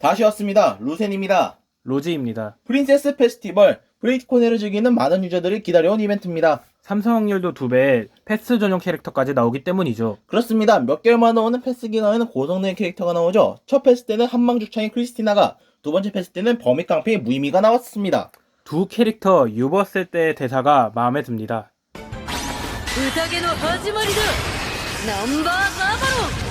다시 왔습니다. 루센입니다. 로지입니다. 프린세스 페스티벌 브레이트코네를 즐기는 많은 유저들이 기다려온 이벤트입니다. 삼성 확률도 2배, 패스 전용 캐릭터까지 나오기 때문이죠. 그렇습니다. 몇 개월만 나오는 패스 기간에는 고성능 캐릭터가 나오죠. 첫 패스 때는 한망주차인 크리스티나가, 두 번째 패스 때는 범위 깡패의 무의미가 나왔습니다. 두 캐릭터 유버 쓸 때의 대사가 마음에 듭니다. 宴の始まりだナンバーバーバロン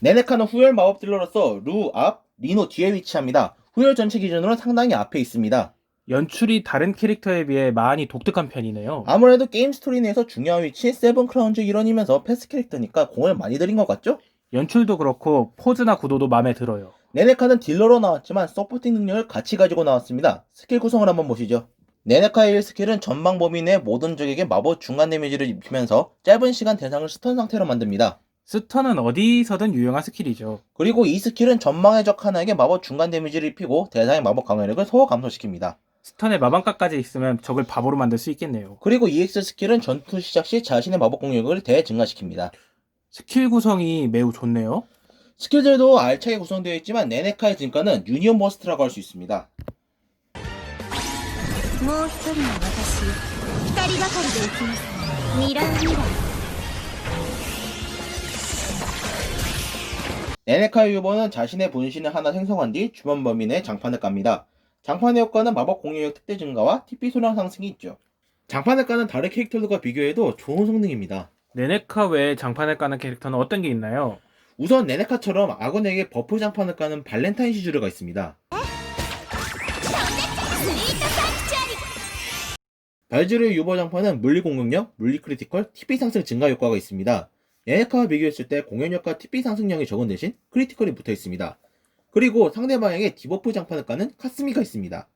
네네카는 후열 마법 딜러로서 루 앞, 리노 뒤에 위치합니다. 후열 전체 기준으로 상당히 앞에 있습니다. 연출이 다른 캐릭터에 비해 많이 독특한 편이네요. 아무래도 게임 스토리 내에서 중요한 위치 세븐 크라운즈 일원이면서 패스 캐릭터니까 공을 많이 들인 것 같죠? 연출도 그렇고 포즈나 구도도 마음에 들어요. 네네카는 딜러로 나왔지만 서포팅 능력을 같이 가지고 나왔습니다. 스킬 구성을 한번 보시죠. 네네카의 1 스킬은 전방 범위 내 모든 적에게 마법 중간 데미지를 입히면서 짧은 시간 대상을 스턴 상태로 만듭니다. 스턴은 어디서든 유용한 스킬이죠. 그리고 이 스킬은 전방의 적 하나에게 마법 중간 데미지를 입히고 대상의 마법 강화력을 소호 감소시킵니다. 스턴에 마방까지 있으면 적을 바보로 만들 수 있겠네요. 그리고 EX 스킬은 전투 시작 시 자신의 마법 공격을 대증가시킵니다. 스킬 구성이 매우 좋네요. 스킬들도 알차게 구성되어 있지만 네네카의 진가는 유니온 버스트라고 할 수 있습니다. もう一人の私二人がかりで行きますミラーミ 네네카 유버는 자신의 분신을 하나 생성한 뒤 주변 범인의 장판을 깝니다. 장판의 효과는 마법 공유력 특대 증가와 TP 소량 상승이 있죠. 장판을 까는 다른 캐릭터들과 비교해도 좋은 성능입니다. 네네카 외에 장판을 까는 캐릭터는 어떤 게 있나요? 우선 네네카처럼 아군에게 버프 장판을 까는 발렌타인 시즈르가 있습니다. 발주르의 유버 장판은 물리 공격력, 물리 크리티컬, TP 상승 증가 효과가 있습니다. 얘네카와 비교했을 때 공연력과 TP 상승량이 적은 대신 크리티컬이 붙어 있습니다. 그리고 상대방에게 디버프 장판을 까는 카스미가 있습니다.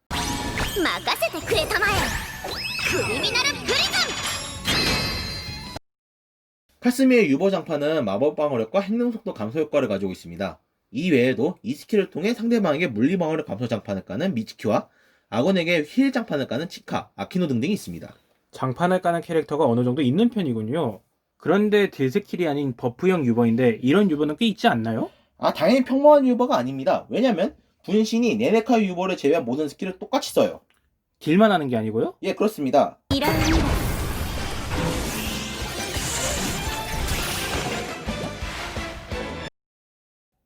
카스미의 유버 장판은 마법 방어력과 행동 속도 감소 효과를 가지고 있습니다. 이외에도 이 스킬을 통해 상대방에게 물리 방어력 감소 장판을 까는 미치키와 아군에게 힐 장판을 까는 치카, 아키노 등등이 있습니다. 장판을 까는 캐릭터가 어느 정도 있는 편이군요. 그런데 데세킬이 아닌 버프형 유버인데 이런 유버는 꽤 있지 않나요? 아 당연히 평범한 유버가 아닙니다. 왜냐면 분신이 네네카 유버를 제외한 모든 스킬을 똑같이 써요. 딜만 하는 게 아니고요? 예 그렇습니다.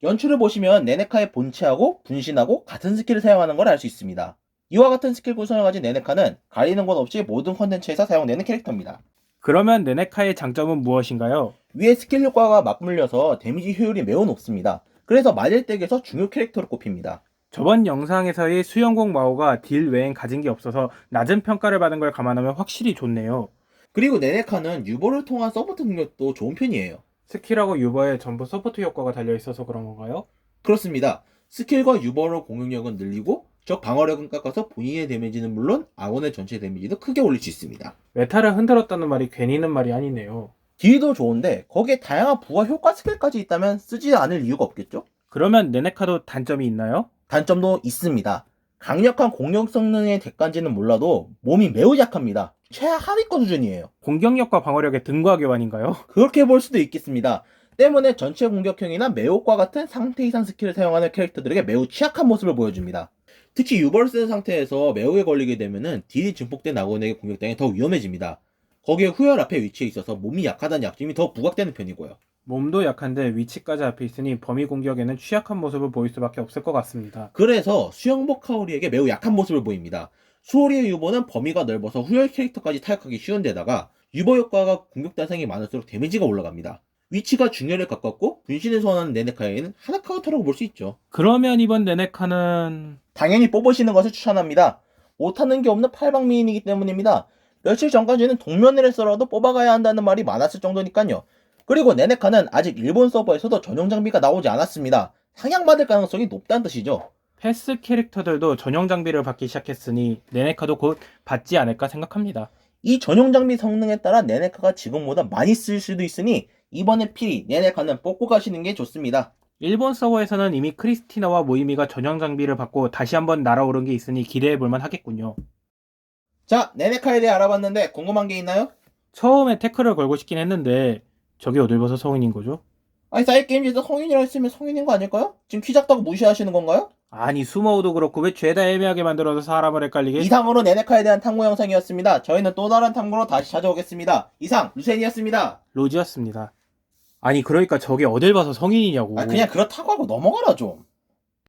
연출을 보시면 네네카의 본체하고 분신하고 같은 스킬을 사용하는 걸 알 수 있습니다. 이와 같은 스킬 구성을 가진 네네카는 가리는 건 없이 모든 컨텐츠에서 사용되는 캐릭터입니다. 그러면 네네카의 장점은 무엇인가요? 위에 스킬 효과가 맞물려서 데미지 효율이 매우 높습니다. 그래서 맞을 덱에서 중요 캐릭터로 꼽힙니다. 저번 영상에서의 수영공 마오가 딜 외엔 가진 게 없어서 낮은 평가를 받은 걸 감안하면 확실히 좋네요. 그리고 네네카는 유버를 통한 서포트 능력도 좋은 편이에요. 스킬하고 유버에 전부 서포트 효과가 달려 있어서 그런 건가요? 그렇습니다. 스킬과 유버로 공격력은 늘리고 적 방어력은 깎아서 본인의 데미지는 물론 아군의 전체 데미지도 크게 올릴 수 있습니다. 메타를 흔들었다는 말이 괜히 있는 말이 아니네요. 딜도 좋은데 거기에 다양한 부하 효과 스킬까지 있다면 쓰지 않을 이유가 없겠죠? 그러면 네네카도 단점이 있나요? 단점도 있습니다. 강력한 공격 성능의 덱간지는 몰라도 몸이 매우 약합니다. 최하위권 수준이에요. 공격력과 방어력의 등과 교환인가요? 그렇게 볼 수도 있겠습니다. 때문에 전체 공격형이나 매혹과 같은 상태 이상 스킬을 사용하는 캐릭터들에게 매우 취약한 모습을 보여줍니다. 특히 유버를 쓴 상태에서 매혹에 걸리게 되면은 딜이 증폭된 아군에게 공격당해 더 위험해집니다. 거기에 후열 앞에 위치해 있어서 몸이 약하다는 약점이 더 부각되는 편이고요. 몸도 약한데 위치까지 앞에 있으니 범위 공격에는 취약한 모습을 보일 수밖에 없을 것 같습니다. 그래서 수영복 카오리에게 매우 약한 모습을 보입니다. 수호리의 유버는 범위가 넓어서 후열 캐릭터까지 타격하기 쉬운 데다가 유버 효과가 공격 대상이 많을수록 데미지가 올라갑니다. 위치가 중열에 가깝고 분신을 소환하는 네네카에는 하나 카운터라고 볼 수 있죠. 그러면 이번 네네카는 당연히 뽑으시는 것을 추천합니다. 못하는 게 없는 팔방미인이기 때문입니다. 며칠 전까지는 동면을 했어라도 뽑아가야 한다는 말이 많았을 정도니까요. 그리고 네네카는 아직 일본 서버에서도 전용 장비가 나오지 않았습니다. 상향받을 가능성이 높다는 뜻이죠. 패스 캐릭터들도 전용 장비를 받기 시작했으니 네네카도 곧 받지 않을까 생각합니다. 이 전용 장비 성능에 따라 네네카가 지금보다 많이 쓸 수도 있으니 이번에 필히 네네카는 뽑고 가시는 게 좋습니다. 일본 서버에서는 이미 크리스티나와 모이미가 전용 장비를 받고 다시 한번 날아오른 게 있으니 기대해 볼만 하겠군요. 자, 네네카에 대해 알아봤는데 궁금한 게 있나요? 처음에 태클을 걸고 싶긴 했는데 저게 어딜 봐서 성인인 거죠? 아니 사이 게임즈에서 성인이라 했으면 성인인 거 아닐까요? 지금 키 작다고 무시하시는 건가요? 아니 수모우도 그렇고 왜 죄다 애매하게 만들어서 사람을 헷갈리게 이상으로 네네카에 대한 탐구 영상이었습니다. 저희는 또 다른 탐구로 다시 찾아오겠습니다. 이상 루센이었습니다. 로지였습니다. 아니 그러니까 저게 어딜 봐서 성인이냐고 아 그냥 그렇다고 하고 넘어가라 좀.